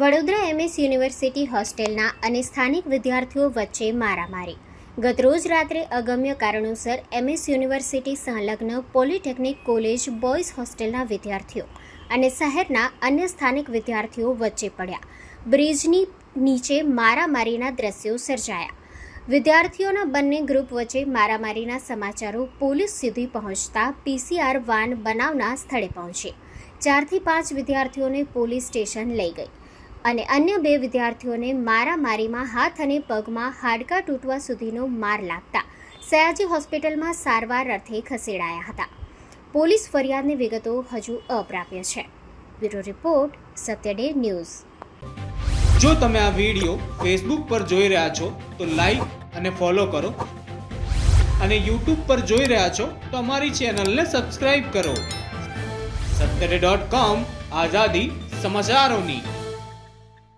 Vadodara MS university હોસ્ટેલના અને સ્થાનિક વિદ્યાર્થીઓ વચ્ચે મારામારી. ગતરોજ રાત્રે અગમ્ય કારણોસર એમએસ યુનિવર્સિટી સંલગ્ન પોલિટેકનિક કોલેજ બોયઝ હોસ્ટેલના વિદ્યાર્થીઓ અને શહેરના અન્ય સ્થાનિક વિદ્યાર્થીઓ વચ્ચે પડ્યા. બ્રિજની નીચે મારામારીના દ્રશ્યો સર્જાયા. વિદ્યાર્થીઓના બંને ગ્રુપ વચ્ચે મારામારીના સમાચારો પોલીસ સુધી પહોંચતા પીસીઆર વાન બનાવના સ્થળે પહોંચી. ચારથી પાંચ વિદ્યાર્થીઓને પોલીસ સ્ટેશન લઈ ગઈ. અને અન્ય બે વિદ્યાર્થીઓને મારામારીમાં હાથ અને પગમાં હાડકાં તૂટવા સુધીનો માર લાગતા સયાજી હોસ્પિટલમાં સારવાર અર્થે ખસેડાયા હતા. પોલીસ ફરિયાદની વિગતો હજુ અપ્રાપ્ય છે. Bureau report, Satyaday news. જો તમે આ વિડિયો ફેસબુક પર જોઈ રહ્યા છો, તો લાઈક અને ફોલો કરો. અને યુટ્યુબ પર જોઈ રહ્યા છો, તો અમારી ચેનલને સબસ્ક્રાઈબ કરો. સત્તરે ડોટ કોમ આઝાદી સમાચારોની.